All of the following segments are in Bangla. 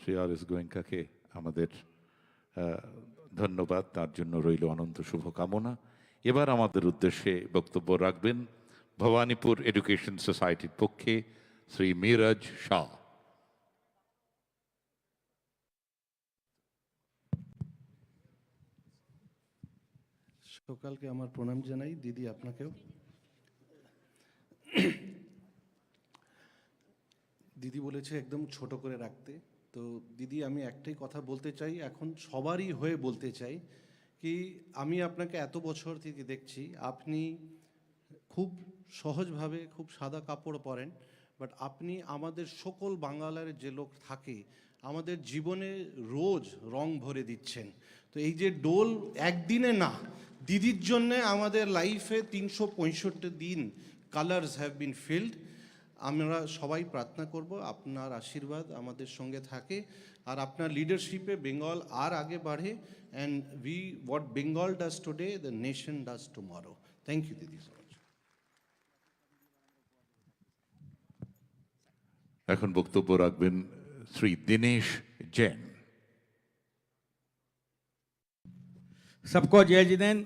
শ্রী আর এস গোয়েঙ্কাকে আমাদের ধন্যবাদ। তার জন্য রইল অনন্ত শুভকামনা। এবার আমাদের উদ্দেশ্যে বক্তব্য রাখবেন ভবানীপুর এডুকেশন সোসাইটির পক্ষে শ্রী মিরাজ শাহ। সকালকে আমার প্রণাম জানাই। দিদি, আপনাকেও। দিদি বলেছে, একদম ছোট করে রাখতে। তো দিদি, আমি একটাই কথা বলতে চাই। এখন সবারই হয়ে বলতে চাই কি, আমি আপনাকে এত বছর থেকে দেখছি, আপনি খুব সহজভাবে খুব সাদা কাপড় পরেন বাট আপনি আমাদের সকল বাঙালের যে লোক থাকে, আমাদের জীবনে রোজ রং ভরে দিচ্ছেন। তো এই যে ডোল একদিনে না, দিদির জন্যে আমাদের লাইফে তিনশো পঁয়ষট্টি দিন কালার্স হ্যাভ বিন ফিল্ড আমরা সবাই প্রার্থনা করব আপনার আশীর্বাদ আমাদের সঙ্গে থাকে আর আপনার লিডারশিপে বেঙ্গল আর আগে বাড়ে and we what Bengal does today the nation does tomorrow thank you Didi so much এখন বক্তব্য রাখবেন শ্রী দিনেশ জৈন सबको जय जिनेन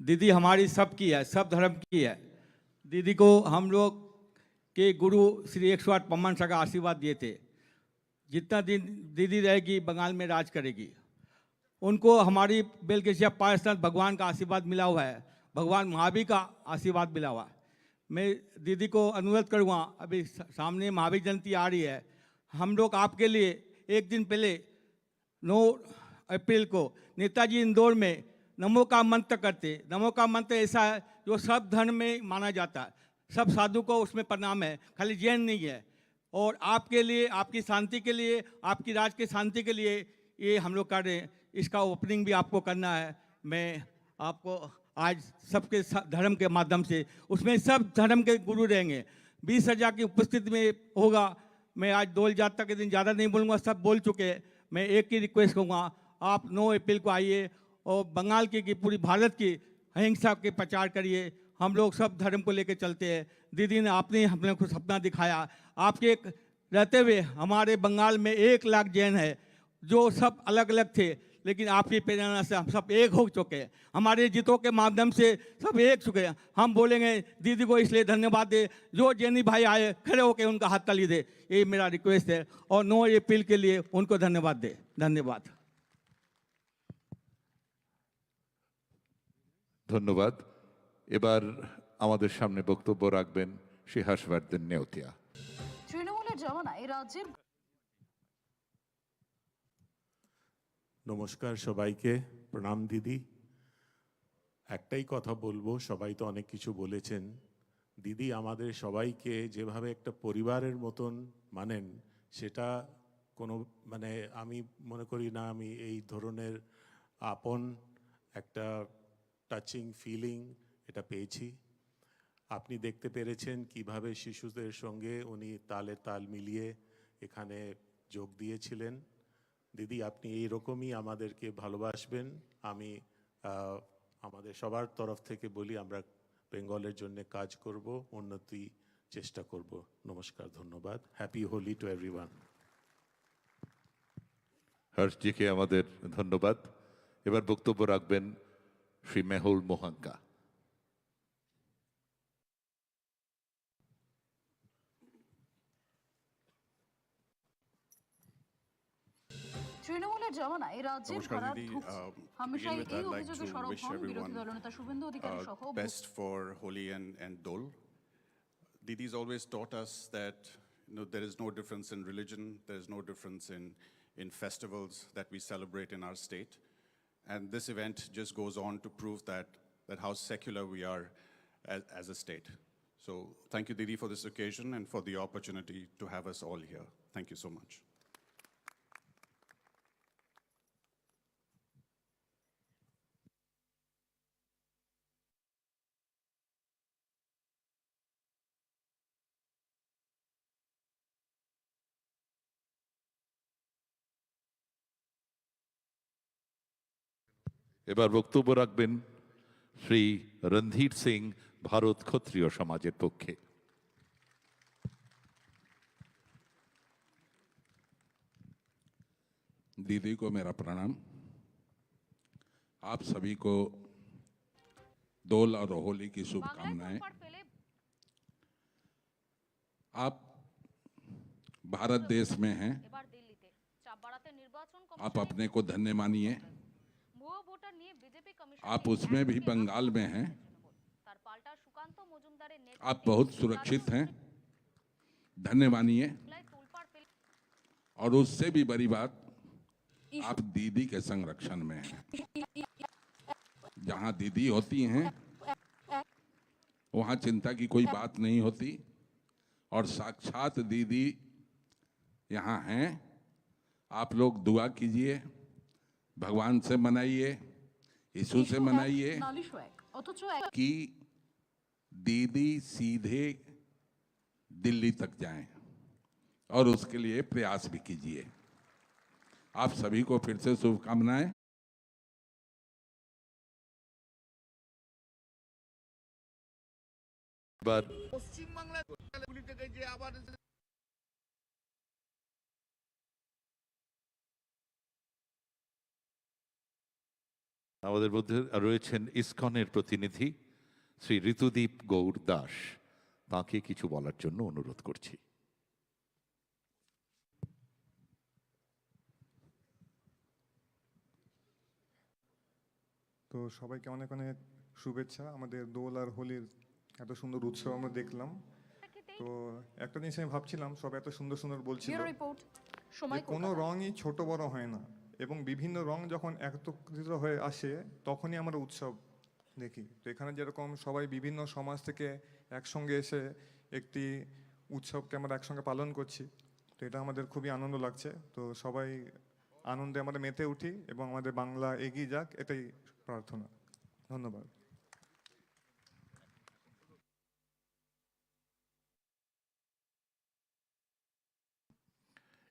दीदी हमारी सबकी है सब धर्म की है दीदी को हम लोग के गुरु श्री एक सौ आठ पम्मन शाह का आशीर्वाद दिए थे। जितना दिन दीदी रहेगी, बंगाल में राज करेगी। उनको हमारी बेलकेशिया पाकिस्तान भगवान का आशीर्वाद मिला हुआ है। भगवान महावीर का आशीर्वाद मिला हुआ है। मैं दीदी को अनुरोध करूँगा, अभी सामने महावीर जयंती आ रही है। हम लोग आपके लिए एक दिन पहले नौ अप्रैल को नेताजी इंदौर में नमो का मंत्र करते। नमो का मंत्र ऐसा है जो सब धर्म में माना जाता है। सब साधु को उसमें प्रणाम है खाली जैन नहीं है। और आपके लिए आपकी शांति के लिए आपकी राज की शांति के लिए ये हम लोग कर रहे हैं। इसका ओपनिंग भी आपको करना है। मैं आपको आज सबके धर्म के माध्यम से उसमें सब धर्म के गुरु रहेंगे। बीस हज़ार की उपस्थिति में होगा। मैं आज डोल जात्रा के दिन ज़्यादा नहीं बोलूँगा सब बोल चुके हैं। मैं एक ही रिक्वेस्ट करूँगा आप नौ अप्रैल को आइए और बंगाल की, की पूरी भारत की अहिंसा के प्रचार करिए। हम लोग सब धर्म को लेकर चलते हैं। दीदी ने आपने हम लोग को सपना दिखाया। आपके रहते हुए हमारे बंगाल में एक लाख जैन है, जो सब अलग अलग थे, लेकिन आपकी प्रेरणा से हम सब एक हो चुके हैं। हमारे जीतों के माध्यम से सब एक चुके हैं। हम बोलेंगे, दीदी को इसलिए धन्यवाद दे, जो जैनी भाई आए, खड़े होकर उनका हाथ तली दे। ये मेरा रिक्वेस्ट है। और नो अपील के लिए उनको धन्यवाद दे। धन्यवाद। धन्यवाद। এবার আমাদের সামনে বক্তব্য রাখবেন শ্রী হর্ষবর্ধন নেওতিয়া। তৃণমূলের জমানায় রাজ্যের নমস্কার সবাইকে প্রণাম দিদি। একটাই কথা বলব সবাই তো অনেক কিছু বলেছেন। দিদি আমাদের সবাইকে যেভাবে একটা পরিবারের মতন মানেন সেটা কোনো মানে আমি মনে করি না আমি এই ধরনের আপন একটা টাচিং ফিলিং এটা পেয়েছি। আপনি দেখতে পেরেছেন কীভাবে শিশুদের সঙ্গে উনি তালে তাল মিলিয়ে এখানে যোগ দিয়েছিলেন। দিদি, আপনি এই রকমই আমাদেরকে ভালোবাসবেন। আমি আমাদের সবার তরফ থেকে বলি, আমরা বেঙ্গলের জন্য কাজ করব, উন্নতি চেষ্টা করব। নমস্কার, ধন্যবাদ। হ্যাপি হোলি টু এভরিওয়ান হর্ষজিকে আমাদের ধন্যবাদ। এবার বক্তব্য রাখবেন শ্রী মেহুল মোহাঙ্কা। তৃণমূলের জমানায় রাজ্যের নমস্কার ভাড়া দিদি ঢুকছে Um, to হামেশাই begin with, এই I'd like অভিযোগে to সরব wish হন বিরোধী everyone, দলনেতা শুভেন্দু অধিকারী uh, সহ best for Holi and, and Dol. Didi's always taught us that you know, there is no difference in religion, there is no difference in, in festivals that we celebrate in our state. And this event just goes on to prove that, that how secular we are as, as a state. So thank you, Didi, for this occasion and for the opportunity to have us all here. Thank you so much. এবার বক্তব্য রাখবেন শ্রী রণধীর সিং ভারত ক্ষত্রিয় সমাজের পক্ষে दीदी को मेरा प्रणाम आप सभी को दोल और होली की বাংলায় शुभकामनाएं তোলপাড় ফেলে आप भारत देश में हैं এবার দিল্লিতে চাপ বাড়াতে নির্বাচন आप কমিশনে अपने को धन्य मानिए आप उसमें भी बंगाल में हैं। आप बहुत सुरक्षित हैं। धन्य और उससे भी बड़ी बात आप दीदी के संरक्षण में हैं। जहाँ दीदी होती हैं वहाँ चिंता की कोई बात नहीं होती। और साक्षात दीदी यहाँ हैं। आप लोग दुआ कीजिए भगवान से मनाइए। यीशु से मनाइए নালিশও এক অথচ এক कि दीदी सीधे दिल्ली तक जाएं और उसके लिए प्रयास भी कीजिए आप सभी को फिर से शुभकामनाएं এবার আমাদের মধ্যে রয়েছেন ইসকনের প্রতিনিধি শ্রী ঋতুদীপ গৌর দাস। তাকে কিছু বলার জন্য অনুরোধ করছি। তো সবাইকে অনেক অনেক শুভেচ্ছা। আমাদের দোল আর হোলির এত সুন্দর উৎসব আমরা দেখলাম। তো একটা জিনিস আমি ভাবছিলাম সব এত সুন্দর সুন্দর বলছিল কোনো রঙই ছোট বড় হয় না। এবং বিভিন্ন রং যখন একত্রিত হয়ে আসে, তখনই আমরা উৎসব দেখি। তো এখানে যেরকম সবাই বিভিন্ন সমাজ থেকে একসঙ্গে এসে একটি উৎসবকে আমরা একসঙ্গে পালন করছি, তো এটা আমাদের খুবই আনন্দ লাগছে। তো সবাই আনন্দে আমরা মেতে উঠি এবং আমাদের বাংলা এগিয়ে যাক, এটাই প্রার্থনা। ধন্যবাদ।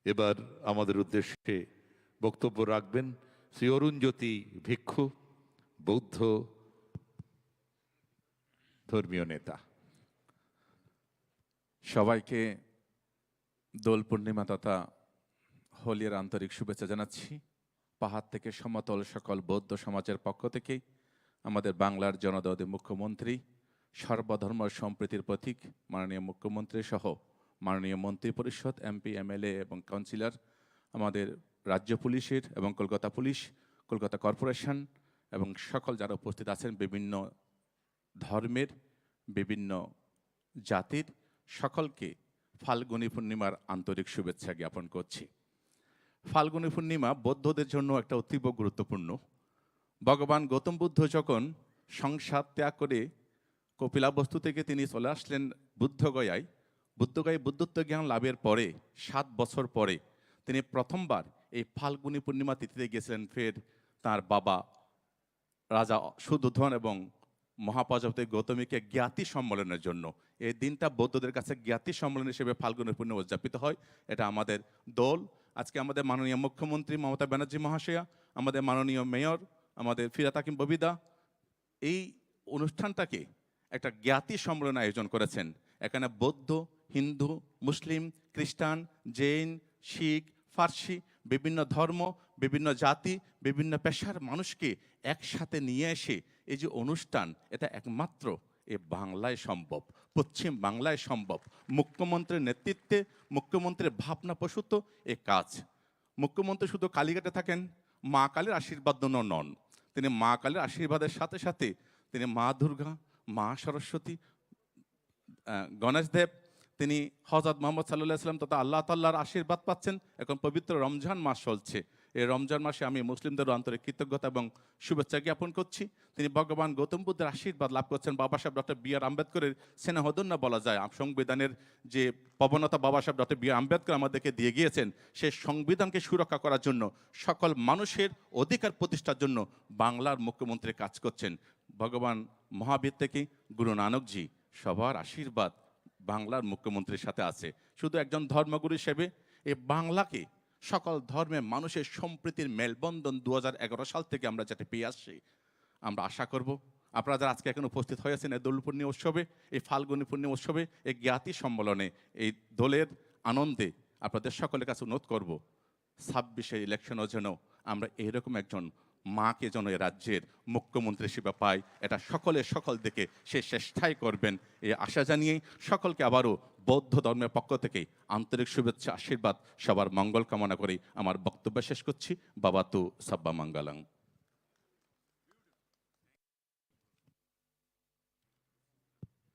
এবার আমাদের উদ্দেশ্যে বক্তব্য রাখবেন। শ্রী অরুণজ্যোতি ভিক্ষু, বৌদ্ধ ধর্মীয় নেতা। সবাইকে দোল পূর্ণিমা তথা হোলির আন্তরিক শুভেচ্ছা জানাচ্ছি। পাহাড় থেকে সমতল সকল বৌদ্ধ সমাজের পক্ষ থেকে আমাদের বাংলার জনদৌদি মুখ্যমন্ত্রী, সর্বধর্ম সম্প্রীতির প্রতীক, মাননীয় মুখ্যমন্ত্রী সহ মাননীয় মন্ত্রী পরিষদ এমপি, এমএলএ এবং কাউন্সিলর, আমাদের রাজ্য পুলিশের এবং কলকাতা পুলিশ, কলকাতা কর্পোরেশন এবং সকল যারা উপস্থিত আছেন বিভিন্ন ধর্মের, বিভিন্ন জাতির, সকলকে ফাল্গুনী পূর্ণিমার আন্তরিক শুভেচ্ছা জ্ঞাপন করছি। ফাল্গুনী পূর্ণিমা বৌদ্ধদের জন্য একটা অতীব গুরুত্বপূর্ণ। ভগবান গৌতম বুদ্ধ যখন সংসার ত্যাগ করে কপিলাবস্তু থেকে তিনি চলে আসলেন বুদ্ধগয়ায় বুদ্ধগয়ায় বুদ্ধত্ব জ্ঞান লাভের পরে, সাত বছর পরে তিনি প্রথমবার এই ফাল্গুনী পূর্ণিমা তিথিতে গেছিলেন ফের তার বাবা রাজা সুদোধন এবং মহাপ্রজাপতি গৌতমীকে জ্ঞাতি সম্মেলনের জন্য। এই দিনটা বৌদ্ধদের কাছে জ্ঞাতি সম্মেলন হিসেবে ফাল্গুনের পূর্ণিমা উদযাপিত হয়। এটা আমাদের দল। আজকে আমাদের মাননীয় মুখ্যমন্ত্রী মমতা ব্যানার্জি মহাশয়া, আমাদের মাননীয় মেয়র, আমাদের ফিরাত হাকিম ববিদা, এই অনুষ্ঠানটাকে একটা জ্ঞাতি সম্মেলন আয়োজন করেছেন। এখানে বৌদ্ধ, হিন্দু, মুসলিম, খ্রিস্টান, জৈন, শিখ, ফার্সি বিভিন্ন ধর্ম, বিভিন্ন জাতি, বিভিন্ন পেশার মানুষকে একসাথে নিয়ে এসে এই যে অনুষ্ঠান, এটা একমাত্র এ বাংলায় সম্ভব, পশ্চিম বাংলায় সম্ভব। মুখ্যমন্ত্রীর নেতৃত্বে, মুখ্যমন্ত্রীর ভাবনা প্রসূত এ কাজ। মুখ্যমন্ত্রী শুধু কালীঘাটে থাকেন, মা কালীর আশীর্বাদ নন। তিনি মা কালীর আশীর্বাদের সাথে সাথে তিনি মা দুর্গা, মা সরস্বতী গণেশ দেব তিনি হজরত মোহাম্মদ সাল্লাহ সাল্লাম তথা আল্লাহ তাল্লাহর আশীর্বাদ পাচ্ছেন। এখন পবিত্র রমজান মাস চলছে। এই রমজান মাসে আমি মুসলিমদের আন্তরিক কৃতজ্ঞতা এবং শুভেচ্ছা জ্ঞাপন করছি। তিনি ভগবান গৌতম বুদ্ধের আশীর্বাদ লাভ করছেন। বাবা সাহেব ডক্টর বি আর আম্বেদকরের স্নেহদন্য বলা যায়। সংবিধানের যে প্রবণতা বাবা সাহেব ডক্টর বি আর আম্বেদকর আমাদেরকে দিয়ে গিয়েছেন সেই সংবিধানকে সুরক্ষা করার জন্য, সকল মানুষের অধিকার প্রতিষ্ঠার জন্য বাংলার মুখ্যমন্ত্রী কাজ করছেন। ভগবান মহাবীর থেকে গুরু নানকজি সবার আশীর্বাদ। বাংলার মুখ্যমন্ত্রীর সাথে আছে। শুধু একজন ধর্মগুরু হিসেবে এই বাংলাকে সকল ধর্মের মানুষের সম্প্রীতির মেলবন্ধন দু হাজার এগারো সাল থেকে আমরা যাতে পেয়ে আসছি, আমরা আশা করব। আপনারা যারা আজকে এখন উপস্থিত হয়েছেন এই দোল পূর্ণিমা উৎসবে, এই ফাল্গুনী পূর্ণিমা উৎসবে, এই জ্ঞাতি সম্মেলনে, এই দোলের আনন্দে আপনাদের সকলের কাছে অনুরোধ করব ছাব্বিশের ইলেকশনও যেন আমরা এরকম একজন মাকে যেন এ রাজ্যের মুখ্যমন্ত্রী হিসেবে পায়। এটা সকলের সকল দিকে সে চেষ্টাই করবেন। এই আশা জানিয়ে সকলকে আবারও বৌদ্ধ ধর্মের পক্ষ থেকে আন্তরিক শুভেচ্ছা, আশীর্বাদ, সবার মঙ্গল কামনা করে আমার বক্তব্য শেষ করছি। বাবা তু সাব্বা মঙ্গলাং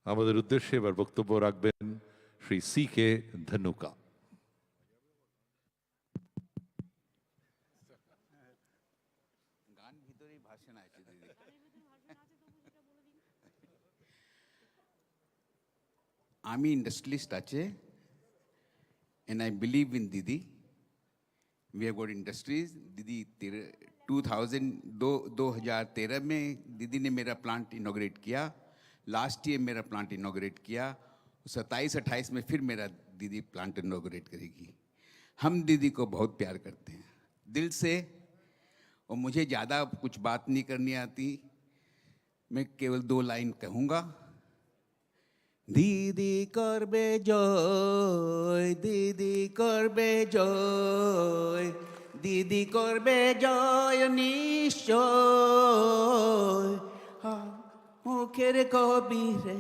আমাদের উদ্দেশ্যে এবার বক্তব্য রাখবেন শ্রী সি কে ধনুকা। আমি ইন্ডাস্ট্রিয়ালিস্ট আছে and I believe in Didi. We have got industries. Didi two thousand दो दो हजार तेरह में दीदी ने मेरा प्लांट इनोग्रेट किया लास्ट ईयर मेरा प्लांट इनोग्रेट किया सत्ताईस अट्ठाईस में फिर मेरा दीदी प्लांट इनोग्रेट करेगी हम दीदी को बहुत प्यार करते हैं दिल से और मुझे ज़्यादा कुछ बात नहीं करनी आती मैं केवल दो लाइन कहूँगा দিদি করবে জয়, দিদি করবে জয়, দিদি করবে জয় নিশ্চয়। মুখের কবিরে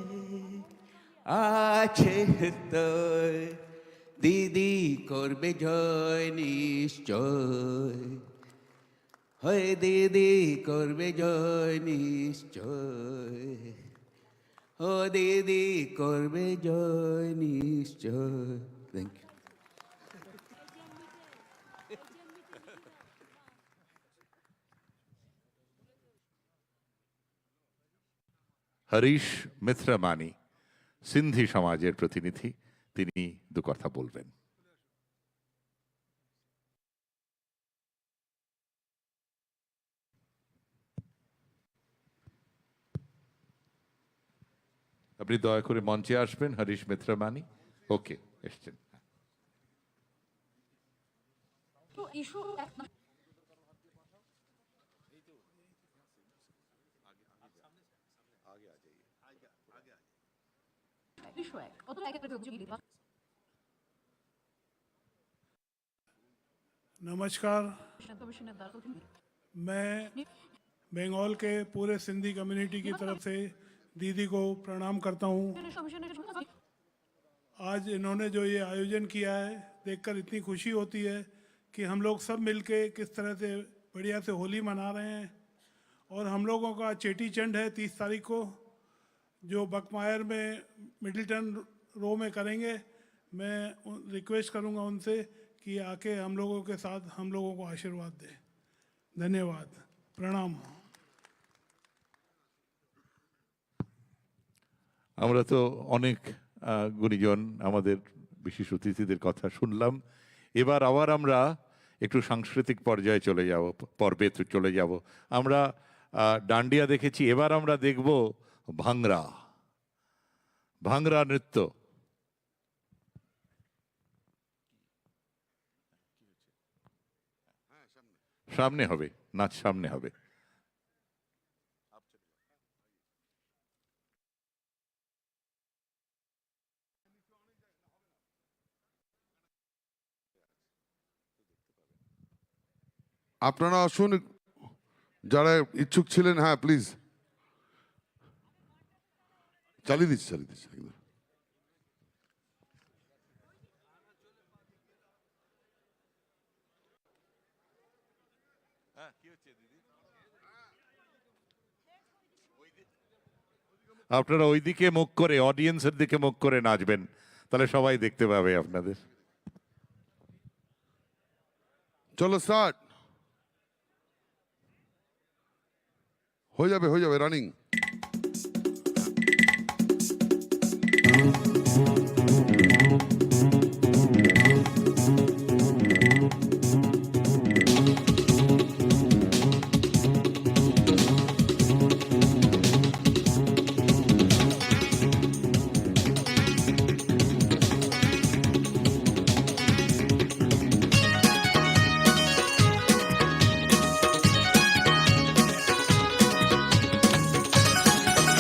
আছে তয় দিদি করবে জয় নিশ্চয়। হয় দিদি করবে জয় নিশ্চয়। ও দিদি করবে জয় নিশ্চয়। থ্যাংক ইউ হরিশ মিত্রমানি সিন্ধি সমাজের প্রতিনিধি, তিনি দু কথা বলবেন। আপনি দয়া করে মঞ্চে আসবেন হরিশ মিত্রামানি ওকে এসছেন ইস্যু ইস্যু এক অত এক একটা অভিযোগ দিবা नमस्कार কমিশনের দ্বারা প্রতিনিধি मैं बंगाल के पूरे सिंधी कम्युनिटी की तरफ से दीदी को प्रणाम करता हूँ। आज इन्होंने जो ये आयोजन किया है, देखकर इतनी खुशी होती है कि हम लोग सब मिलके किस तरह से बढ़िया से होली मना रहे हैं। और हम लोगों का चेटी चंड है तीस तारीख को, जो बकमायर में मिडिलटन रो में करेंगे। मैं रिक्वेस्ट करूँगा उनसे कि आके हम लोगों के साथ हम लोगों को आशीर्वाद दें। धन्यवाद। प्रणाम। আমরা তো অনেক গুণীজন আমাদের বিশেষ অতিথিদের কথা শুনলাম। এবার আবার আমরা একটু সাংস্কৃতিক পর্যায়ে চলে যাব, পর্বে চলে যাব। আমরা ডান্ডিয়া দেখেছি, এবার আমরা দেখব ভাংরা। ভাংরা নৃত্য। সামনে হবে, নাচ সামনে হবে। আপনারা আসুন, যারা ইচ্ছুক ছিলেন হ্যাঁ প্লিজ চালিয়ে দিচ্ছি চালিয়ে দিচ্ছি, একদম। আপনারা ওই দিকে মুখ করে অডিয়েন্সের দিকে মুখ করে নাচবেন। তাহলে সবাই দেখতে পাবে আপনাদের। চলো স্টার্ট হয়ে যাবে হয়ে যাবে রানিং